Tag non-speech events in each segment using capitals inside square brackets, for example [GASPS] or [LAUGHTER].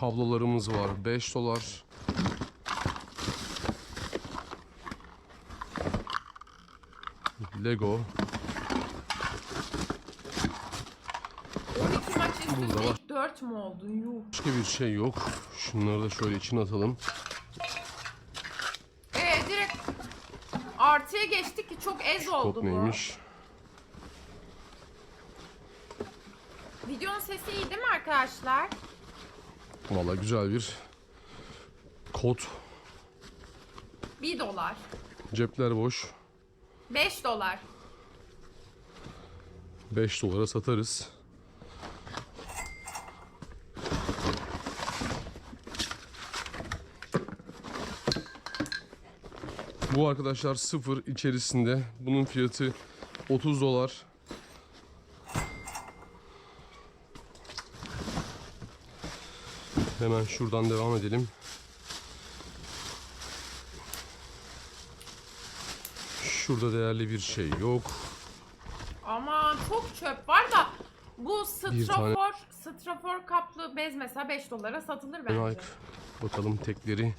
Kablolarımız var 5 dolar. Lego 12 maç üst Burada var. 4 mü oldu? Yuh. başka bir şey yok. Şunları da şöyle içine atalım. Ee direkt artıya geçtik ki çok ez oldu Top bu. neymiş? Videonun sesi iyi değil mi arkadaşlar? Valla güzel bir kod. 1 dolar. Cepler boş. 5 dolar. 5 dolara satarız. Bu arkadaşlar sıfır içerisinde. Bunun fiyatı 30 dolar. Hemen şuradan devam edelim. Şurada değerli bir şey yok. Aman çok çöp var da bu Bir tane- strafor, strafor kaplı bez mesela 5 dolara satılır bence. Nike. Bakalım tekleri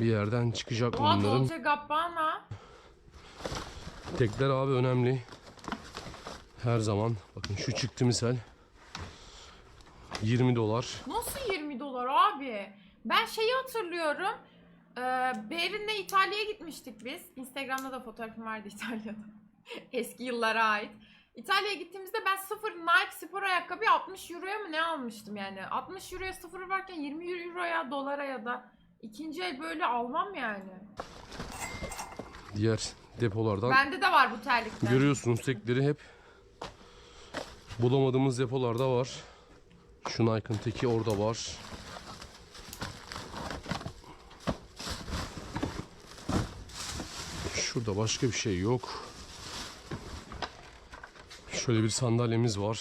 bir yerden çıkacak mı Oha bunların. Dolce Gabbana. Tekler abi önemli. Her zaman. Bakın şu çıktı misal. 20 dolar. Nasıl 20 dolar abi? Ben şeyi hatırlıyorum. Ee, Berin'le İtalya'ya gitmiştik biz. Instagram'da da fotoğrafım vardı [LAUGHS] İtalya'da. Eski yıllara ait. İtalya'ya gittiğimizde ben sıfır Nike spor ayakkabı 60 euroya mı ne almıştım yani. 60 euroya sıfır varken 20 euroya dolara ya da ikinci el böyle almam yani. Diğer depolardan. Bende de var bu terlikler. Görüyorsunuz tekleri hep bulamadığımız depolarda var. Şu Nike'ın teki orada var. Şurada başka bir şey yok. Şöyle bir sandalyemiz var.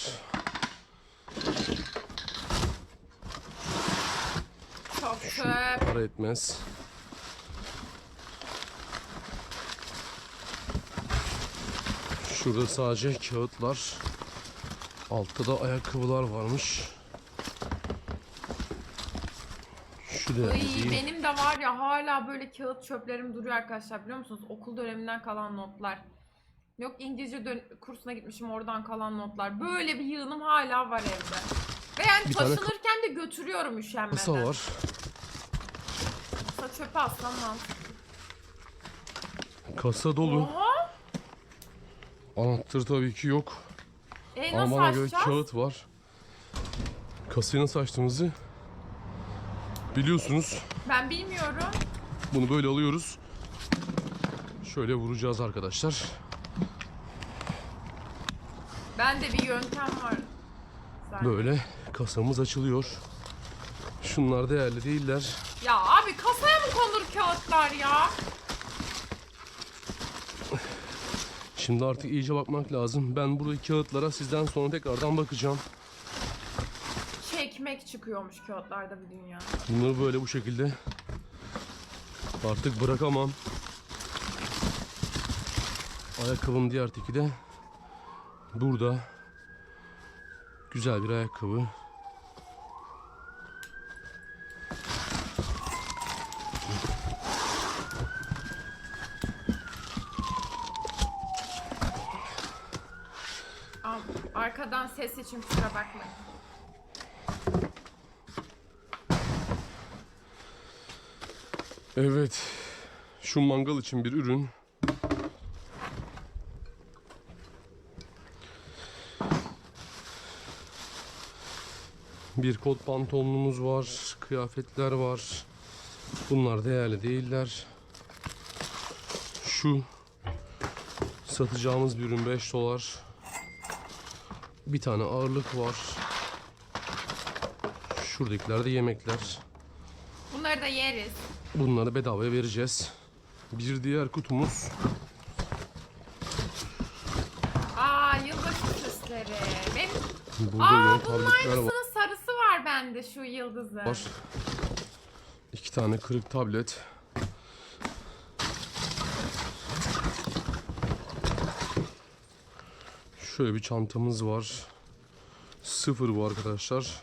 Çok çöp. Para etmez. Şurada sadece kağıtlar. Altta da ayakkabılar varmış. Şu da Ay, değil. benim de var ya hala böyle kağıt çöplerim duruyor arkadaşlar biliyor musunuz? Okul döneminden kalan notlar. Yok İngilizce dön- kursuna gitmişim oradan kalan notlar. Böyle bir yığınım hala var evde. Ve yani Bir tane taşınırken de götürüyorum üşenmeden. Kasa var. Kasa çöpe atsam lan. Kasa dolu. Oha! Anahtarı tabii ki yok. E nasıl bana göre açacağız? kağıt var. Kasayı nasıl açtığımızı biliyorsunuz. Ben bilmiyorum. Bunu böyle alıyoruz. Şöyle vuracağız arkadaşlar. Bende bir yöntem var. Zaten. Böyle kasamız açılıyor. Şunlar değerli değiller. Ya abi kasaya mı konur kağıtlar ya? Şimdi artık iyice bakmak lazım. Ben buradaki kağıtlara sizden sonra tekrardan bakacağım. Çekmek çıkıyormuş kağıtlarda bir dünya. Bunları böyle bu şekilde artık bırakamam. Ayakkabım diğer teki de burada. Güzel bir ayakkabı. Arkadan ses için kusura bakmayın. Evet. Şu mangal için bir ürün. Bir kot pantolonumuz var, kıyafetler var. Bunlar değerli değiller. Şu satacağımız bir ürün 5 dolar. Bir tane ağırlık var. Şuradakiler de yemekler. Bunları da yeriz. Bunları bedavaya vereceğiz. Bir diğer kutumuz Aa yılbaşı süsleri. Benim... burada Aa yine bunun tabletler var. aynısının sarısı var bende şu yıldızı. İki tane kırık tablet. Şöyle bir çantamız var. Sıfır bu arkadaşlar.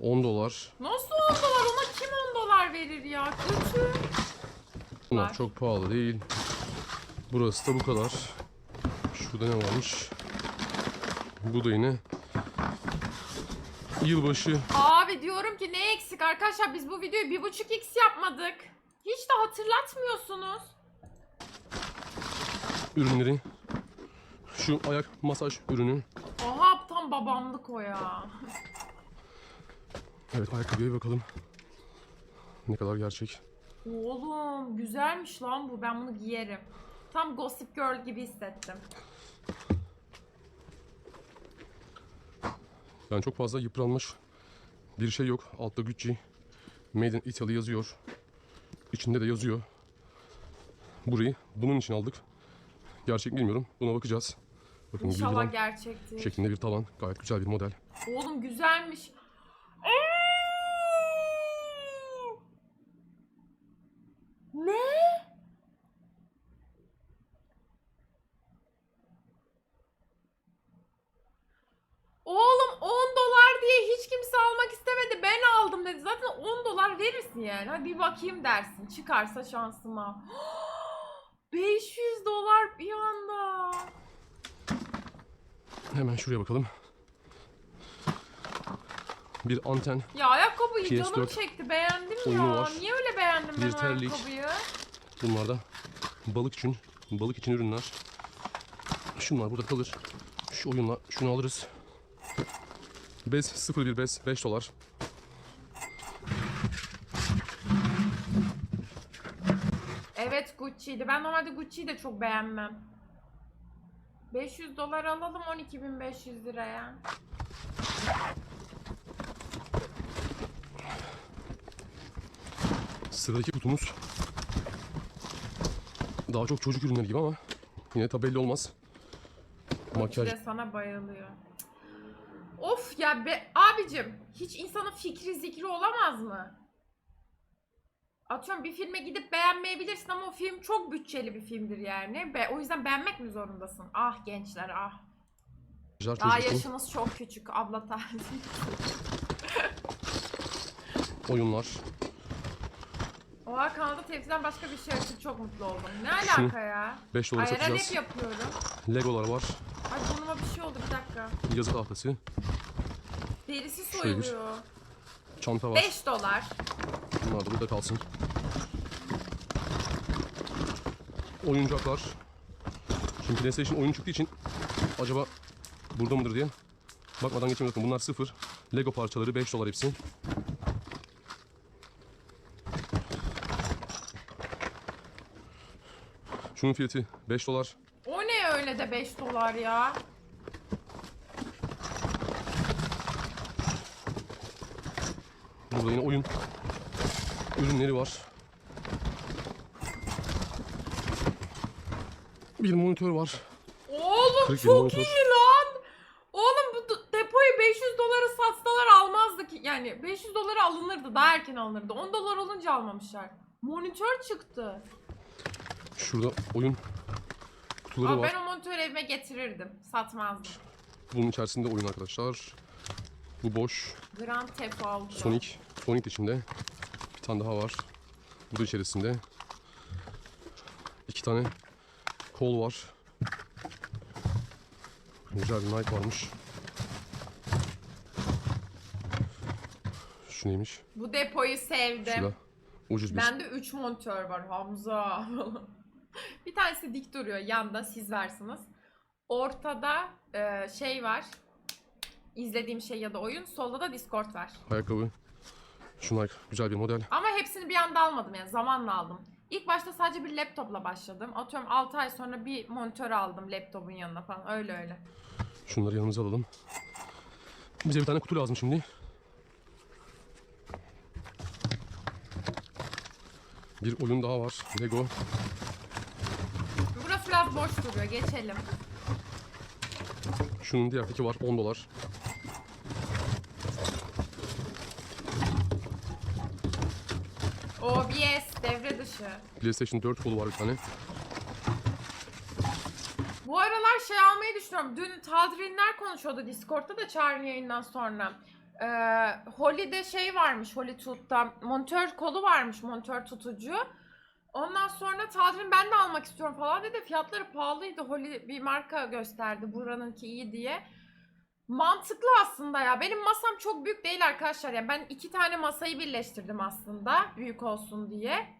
10 dolar. Nasıl 10 dolar? Ona kim 10 dolar verir ya? Kötü. Bunlar çok pahalı değil. Burası da bu kadar. Şurada ne varmış? Bu da yine yılbaşı Abi diyorum ki ne eksik arkadaşlar biz bu videoyu 1.5x yapmadık. Hiç de hatırlatmıyorsunuz. ürünleri. Şu ayak masaj ürünü. Aha tam babamlık o ya. Evet ayakkabıya bir bakalım. Ne kadar gerçek. Oğlum güzelmiş lan bu ben bunu giyerim. Tam Gossip Girl gibi hissettim. Yani çok fazla yıpranmış bir şey yok. Altta Gucci Made in Italy yazıyor. İçinde de yazıyor. Burayı bunun için aldık. Gerçek bilmiyorum. Buna bakacağız. Bakın İnşallah gerçektir. şeklinde bir tavan. Gayet güzel bir model. Oğlum güzelmiş. Ne? Oğlum 10 dolar diye hiç kimse almak istemedi. Ben aldım dedi. Zaten 10 dolar verirsin yani. Hadi bir bakayım dersin. Çıkarsa şansıma. [GASPS] 500 dolar bir anda. Hemen şuraya bakalım. Bir anten. Ya ayakkabıyı PS4 canım çekti. Beğendim oyunu ya. var. Niye öyle beğendim ben Bir o terlik. ayakkabıyı? Bunlar da balık için. Balık için ürünler. Şunlar burada kalır. Şu oyunla şunu alırız. Bez 01 bez 5 dolar. Evet Gucci'ydi. Ben normalde Gucci'yi de çok beğenmem. 500 dolar alalım 12.500 liraya. Sıradaki kutumuz daha çok çocuk ürünleri gibi ama yine tabi belli olmaz. Makyaj Gucci de sana bayılıyor. Of ya be abicim hiç insanın fikri zikri olamaz mı? Atıyorum bir filme gidip beğenmeyebilirsin ama o film çok bütçeli bir filmdir yani. Be o yüzden beğenmek mi zorundasın? Ah gençler ah. çocuk Daha için yaşınız çok küçük abla tarzı. [LAUGHS] oyunlar. Oha kanalda temsilen başka bir şey açıp çok mutlu oldum. Ne Şunu alaka ya? 5 dolara hep satacağız. yapıyorum. Legolar var. Ay burnuma bir şey oldu bir dakika. Yazı tahtası. Derisi Şöyle bir- soyuluyor. Çanta var. 5 dolar. Bunlar da burada kalsın. Oyuncaklar. Şimdi PlayStation oyun çıktığı için acaba burada mıdır diye bakmadan geçemiyorum. Bunlar sıfır. Lego parçaları 5 dolar hepsi. Şunun fiyatı 5 dolar. O ne öyle de 5 dolar ya? Burada yine oyun ürünleri var. Bir monitör var. Oğlum Kırık çok monitör. iyi lan. Oğlum bu depoyu 500 dolara satsalar almazdık. Yani 500 dolara alınırdı. Daha erken alınırdı. 10 dolar olunca almamışlar. Monitör çıktı. Şurada oyun kutuları Aa, var. ben o monitörü evime getirirdim. Satmazdım. Bunun içerisinde oyun arkadaşlar. Bu boş. Grand Theft Auto. Sonic. Sonic de içinde. Tane daha var. Bu da içerisinde. İki tane kol var. Güzel bir knife varmış. Şu neymiş? Bu depoyu sevdim. Şurada. Ucuz bir Bende 3 monitör var Hamza. [LAUGHS] bir tanesi dik duruyor yanda siz varsınız. Ortada e, şey var. İzlediğim şey ya da oyun. Solda da Discord var. ayakkabı. Şu Nike güzel bir model. Ama hepsini bir anda almadım yani zamanla aldım. İlk başta sadece bir laptopla başladım. Atıyorum 6 ay sonra bir monitör aldım laptopun yanına falan. Öyle öyle. Şunları yanımıza alalım. Bize bir tane kutu lazım şimdi. Bir oyun daha var. Lego. Burası biraz boş duruyor. Geçelim. Şunun diğer teki var 10 dolar. Devre dışı. PlayStation 4 kolu var bir tane. Bu aralar şey almayı düşünüyorum. Dün Tadrinler konuşuyordu Discord'da da Çağrı'nın yayından sonra. Ee, Holly'de şey varmış Holly Tooth'ta montör kolu varmış montör tutucu. Ondan sonra Tadrin ben de almak istiyorum falan dedi. Fiyatları pahalıydı. Holly bir marka gösterdi. Buranınki iyi diye. Mantıklı aslında ya. Benim masam çok büyük değil arkadaşlar. Yani ben iki tane masayı birleştirdim aslında. Büyük olsun diye.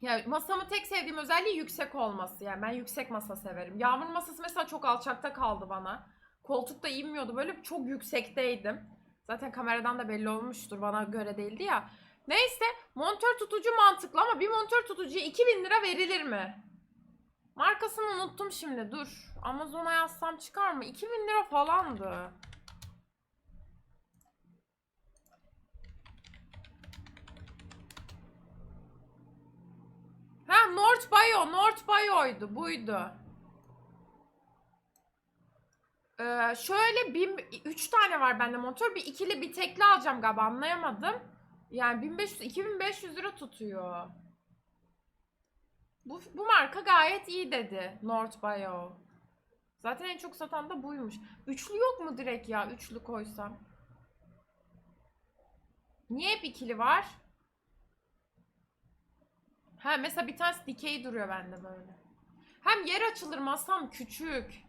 Ya masamın tek sevdiğim özelliği yüksek olması. Yani ben yüksek masa severim. Yağmur masası mesela çok alçakta kaldı bana. Koltukta inmiyordu. Böyle çok yüksekteydim. Zaten kameradan da belli olmuştur. Bana göre değildi ya. Neyse monitör tutucu mantıklı ama bir monitör tutucuya 2000 lira verilir mi? Markasını unuttum şimdi dur. Amazon'a yazsam çıkar mı? 2000 lira falandı. North Bio, North Bio'ydu, buydu. Ee, şöyle bir, üç tane var bende motor. Bir ikili bir tekli alacağım galiba anlayamadım. Yani 1500 2500 lira tutuyor. Bu, bu marka gayet iyi dedi North Bio. Zaten en çok satan da buymuş. Üçlü yok mu direkt ya? Üçlü koysam. Niye hep ikili var? Ha mesela bir tanesi dikey duruyor bende böyle. Hem yer açılır masam küçük.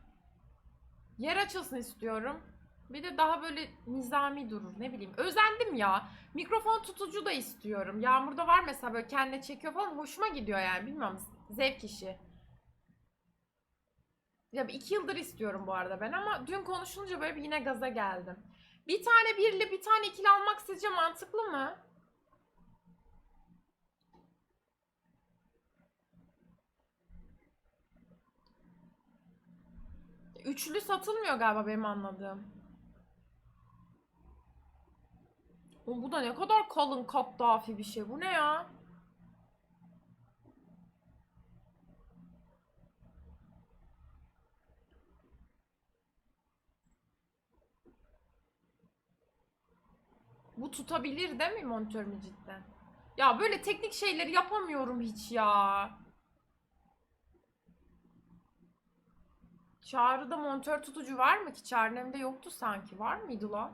Yer açılsın istiyorum. Bir de daha böyle nizami durur ne bileyim. Özendim ya. Mikrofon tutucu da istiyorum. Yağmurda var mesela böyle kendine çekiyor falan. Hoşuma gidiyor yani bilmiyorum. Zevk işi. Ya iki yıldır istiyorum bu arada ben ama dün konuşulunca böyle bir yine gaza geldim. Bir tane birli bir tane ikili almak sizce mantıklı mı? Üçlü satılmıyor galiba benim anladığım. Oğlum bu da ne kadar kalın kaptafi bir şey. Bu ne ya? Bu tutabilir değil mi monitör mü cidden? Ya böyle teknik şeyleri yapamıyorum hiç ya. Çağrı'da monitör tutucu var mı ki? Çağrı'nın yoktu sanki. Var mıydı lan?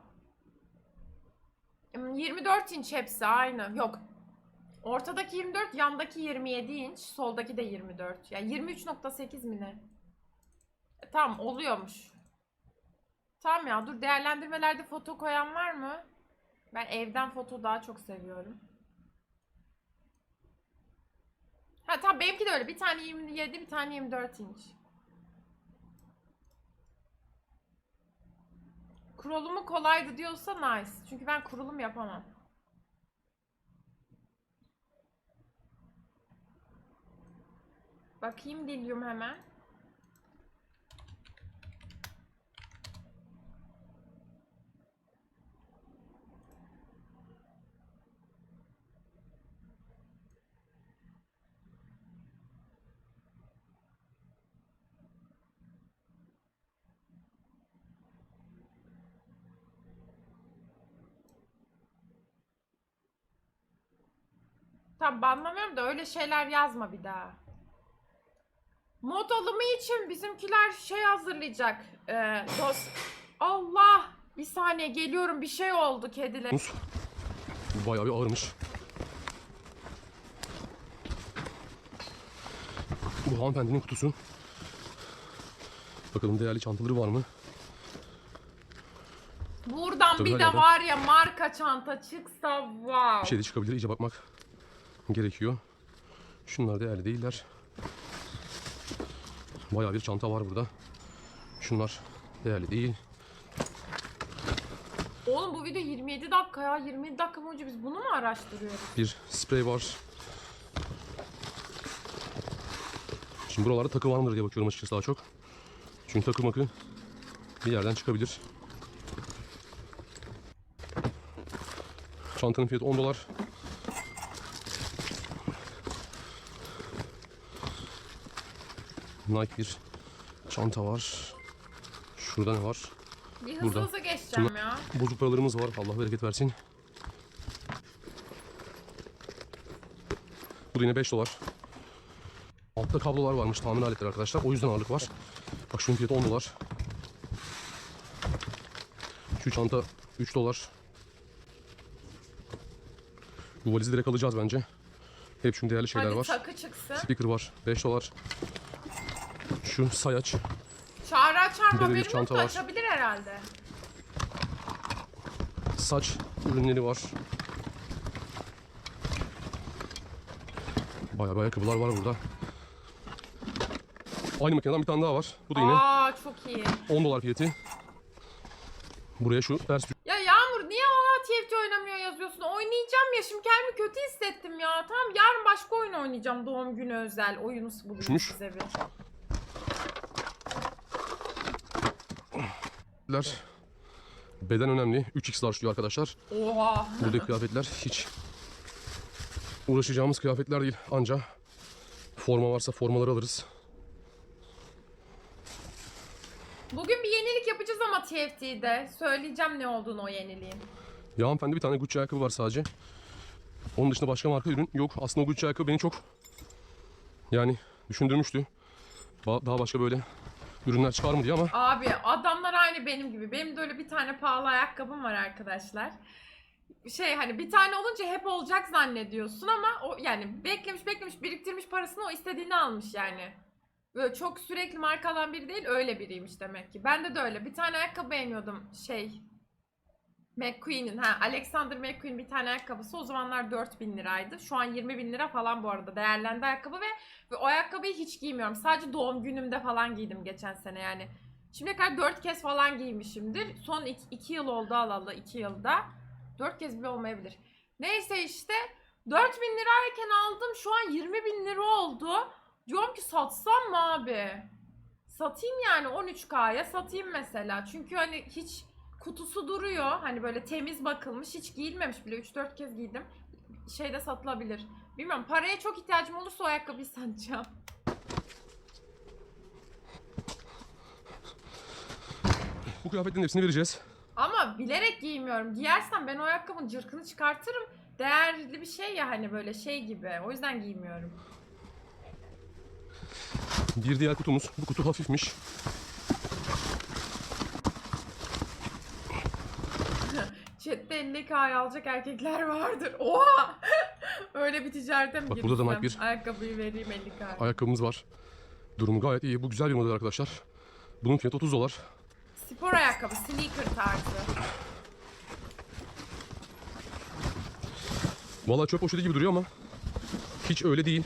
Hmm, 24 inç hepsi aynı. Yok. Ortadaki 24, yandaki 27 inç, soldaki de 24. Yani 23.8 mi ne? E, tamam oluyormuş. Tamam ya dur değerlendirmelerde foto koyan var mı? Ben evden foto daha çok seviyorum. Ha tamam benimki de öyle. Bir tane 27, bir tane 24 inç. Kurulumu kolaydı diyorsa nice. Çünkü ben kurulum yapamam. Bakayım diliyorum hemen. Tamam banlamıyorum da öyle şeyler yazma bir daha. Mod alımı için bizimkiler şey hazırlayacak. Ee, dost... Allah! Bir saniye geliyorum bir şey oldu kediler. Mus. Bu bayağı bir ağırmış. Bu hanımefendinin kutusu. Bakalım değerli çantaları var mı? Buradan Tabii bir de var ya marka çanta çıksa wow. Bir şey de çıkabilir. İyice bakmak gerekiyor. Şunlar değerli değiller. Bayağı bir çanta var burada. Şunlar değerli değil. Oğlum bu video 27 dakika ya. 27 dakika boyunca biz bunu mu araştırıyoruz? Bir sprey var. Şimdi buralarda takı var mıdır diye bakıyorum açıkçası daha çok. Çünkü takı makı bir yerden çıkabilir. Çantanın fiyatı 10 dolar. Nike bir çanta var. Şurada ne var? Bir hızlı Burada. hızlı geçeceğim ya. Bozuk paralarımız var. Allah bereket versin. Bu da yine 5 dolar. Altta kablolar varmış tamir aletleri arkadaşlar. O yüzden ağırlık var. Bak şunun fiyatı 10 dolar. Şu çanta 3 dolar. Bu valizi direkt alacağız bence. Hep çünkü değerli şeyler Hadi var. takı çıksın. Speaker var. 5 dolar. Şu sayaç. Çağrı açar mı bir haberim çanta var. açabilir herhalde. Saç ürünleri var. Bayağı bir ayakkabılar var burada. Aynı makineden bir tane daha var. Bu da yine Aa çok iyi. 10 dolar fiyatı. Buraya şu ters Ya Yağmur niye hala TFT oynamıyor yazıyorsun? Oynayacağım ya şimdi kendimi kötü hissettim ya. Tamam yarın başka oyun oynayacağım doğum günü özel. Oyunu bulayım Düşmüş. size bir. Düşmüşler. Beden önemli. 3x large diyor arkadaşlar. Oha. Buradaki kıyafetler hiç uğraşacağımız kıyafetler değil. Anca forma varsa formaları alırız. Bugün bir yenilik yapacağız ama TFT'de. Söyleyeceğim ne olduğunu o yeniliğin. Ya hanımefendi bir tane Gucci ayakkabı var sadece. Onun dışında başka marka ürün yok. Aslında o Gucci ayakkabı beni çok yani düşündürmüştü. Daha başka böyle ürünler çıkar mı diye ama Abi adamlar aynı benim gibi. Benim de öyle bir tane pahalı ayakkabım var arkadaşlar. Şey hani bir tane olunca hep olacak zannediyorsun ama o yani beklemiş beklemiş biriktirmiş parasını o istediğini almış yani. Böyle çok sürekli markadan biri değil öyle biriymiş demek ki. Bende de öyle. Bir tane ayakkabı beğeniyordum şey McQueen'in ha Alexander McQueen bir tane ayakkabısı o zamanlar 4000 liraydı. Şu an 20 bin lira falan bu arada değerlendi ayakkabı ve, ve o ayakkabıyı hiç giymiyorum. Sadece doğum günümde falan giydim geçen sene yani. Şimdiye kadar 4 kez falan giymişimdir. Son 2 yıl oldu alalı 2 yılda. 4 kez bile olmayabilir. Neyse işte 4000 lirayken aldım şu an 20 bin lira oldu. Diyorum ki satsam mı abi? Satayım yani 13K'ya satayım mesela. Çünkü hani hiç kutusu duruyor. Hani böyle temiz bakılmış. Hiç giyilmemiş bile. 3-4 kez giydim. Şeyde satılabilir. Bilmiyorum paraya çok ihtiyacım olursa o ayakkabıyı [LAUGHS] satacağım. bu kıyafetlerin hepsini vereceğiz. Ama bilerek giymiyorum. Giyersem ben o ayakkabının cırkını çıkartırım. Değerli bir şey ya hani böyle şey gibi. O yüzden giymiyorum. Bir diğer kutumuz. Bu kutu hafifmiş. Chat'te 50K'ya alacak erkekler vardır. [LAUGHS] Oha! Öyle bir ticarete mi Bak burada da? Nike bir- Ayakkabıyı vereyim 50K. Ayakkabımız var. Durumu gayet iyi. Bu güzel bir model arkadaşlar. Bunun fiyatı 30 dolar. Spor ayakkabı, sneaker tarzı. Vallahi çöp poşeti gibi duruyor ama hiç öyle değil.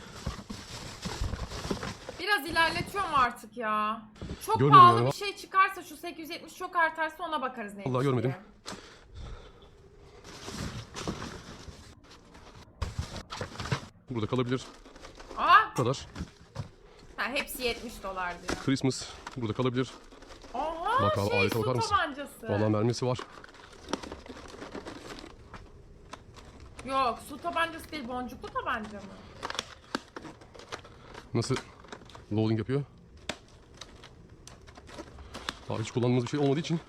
Biraz ilerletiyorum artık ya. Çok Görmedim pahalı ya. bir şey çıkarsa şu 870 çok artarsa ona bakarız neymiş Vallahi görmedim. diye. Burada kalabilir. Aa! Bu kadar. Ha, hepsi 70 dolar diyor. Christmas burada kalabilir. Oha Bak abi, şey alete su bakar mısın? tabancası. Vallahi mermisi var. Yok su tabancası değil boncuklu tabanca mı? Nasıl loading yapıyor? Abi hiç kullandığımız bir şey olmadığı için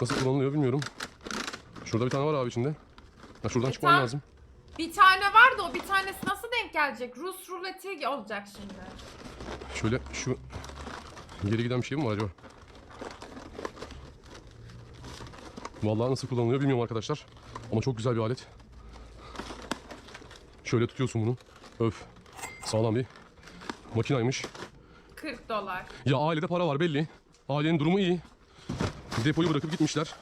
nasıl kullanılıyor bilmiyorum. Şurada bir tane var abi içinde. Ha şuradan E, çıkman tamam. lazım. Bir tane var da o bir tanesi nasıl denk gelecek? Rus ruleti olacak şimdi. Şöyle şu geri giden bir şey mi var acaba? Vallahi nasıl kullanılıyor bilmiyorum arkadaşlar. Ama çok güzel bir alet. Şöyle tutuyorsun bunu. Öf. Sağlam bir makinaymış. 40 dolar. Ya ailede para var belli. Ailenin durumu iyi. Depoyu bırakıp gitmişler.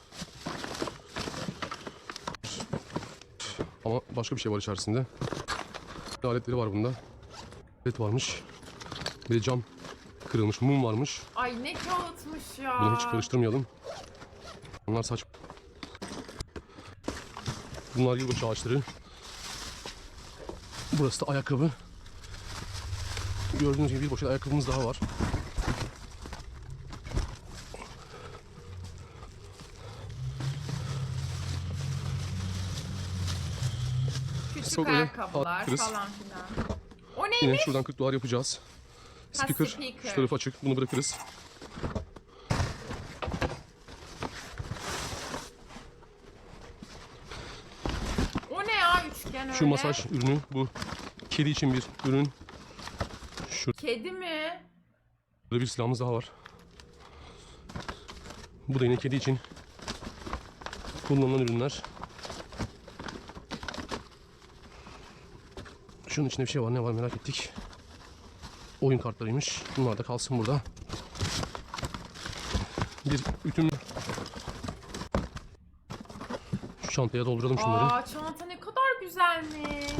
Ama başka bir şey var içerisinde. Aletleri var bunda. Alet varmış. Bir de cam kırılmış. Mum varmış. Ay ne kağıtmış ya. Bunu hiç karıştırmayalım. Bunlar saç. Bunlar yılbaşı ağaçları. Burası da ayakkabı. Gördüğünüz gibi bir poşet ayakkabımız daha var. Çok öyle ayakkabılar falan filan. O Yine neymiş? şuradan 40 dolar yapacağız. Speaker, speaker. şu tarafı açık. Bunu bırakırız. O ne ya üçgen öyle? Şu masaj ürünü bu. Kedi için bir ürün. Şurada Kedi mi? bir silahımız daha var. Bu da yine kedi için kullanılan ürünler. Şunun içinde bir şey var. Ne var merak ettik. Oyun kartlarıymış. Bunlar da kalsın burada. Bir ütüm. Şu çantaya dolduralım şunları. Aa çanta ne kadar güzelmiş.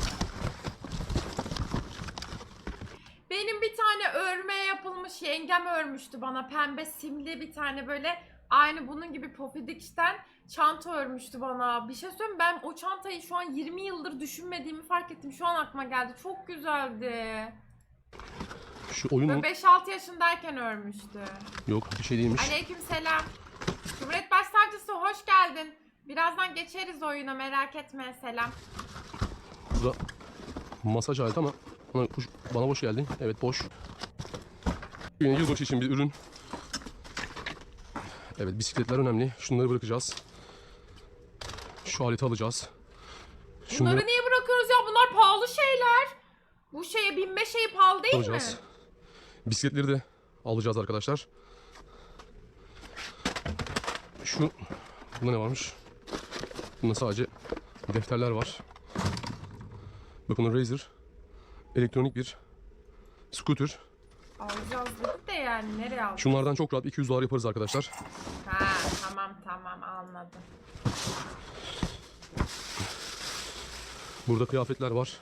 Benim bir tane örmeye yapılmış yengem örmüştü bana pembe simli bir tane böyle aynı bunun gibi Pofidix'ten çanta örmüştü bana. Bir şey söyleyeyim ben o çantayı şu an 20 yıldır düşünmediğimi fark ettim. Şu an aklıma geldi. Çok güzeldi. Şu oyunun Böyle 5-6 yaşındayken örmüştü. yok bir şey değilmiş. Aleyküm selam. Cumhuriyet Başsavcısı hoş geldin. Birazdan geçeriz oyuna merak etme selam. Burada masaj aleti ama bana, bana boş geldi. Evet boş. Yine yılbaşı için bir ürün. Evet bisikletler önemli. Şunları bırakacağız. Şu aleti alacağız. Şunları Bunları niye bırakıyoruz ya? Bunlar pahalı şeyler. Bu şeye binme şeyi pahalı değil alacağız. mi? Bisikletleri de alacağız arkadaşlar. Şu bunda ne varmış? Bunda sadece defterler var. Bakın Razer elektronik bir scooter. Alacağız dedik de yani nereye alacağız? Şunlardan çok rahat 200 dolar yaparız arkadaşlar. Ha tamam tamam anladım. Burada kıyafetler var.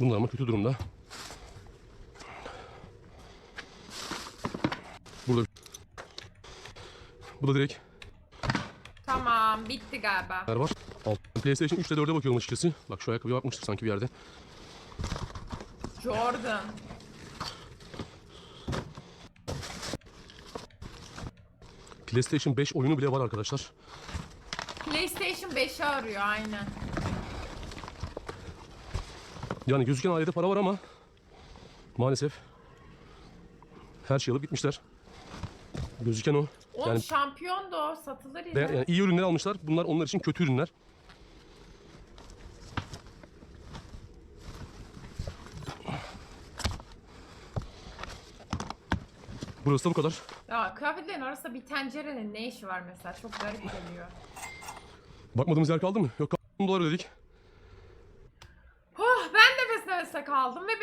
Bunlar ama kötü durumda. Burada Bu da direkt Tamam bitti galiba. var. Alt. PlayStation 3 ile 4'e bakıyorum açıkçası. Bak şu ayakkabıya bakmıştık sanki bir yerde. Jordan. PlayStation 5 oyunu bile var arkadaşlar. PlayStation 5'i arıyor aynen. Yani gözüken ailede para var ama maalesef her şeyi alıp gitmişler. Gözüken o. O Yani- şampiyon da o satılır yine. Yani iyi ürünler almışlar. Bunlar onlar için kötü ürünler. Burası da bu kadar. Ya kıyafetlerin arasında bir tencerenin ne işi var mesela? Çok garip geliyor. Bakmadığımız yer kaldı mı? Yok kaldı. dolar ödedik. Oh, ben nefes nefese kaldım ve benim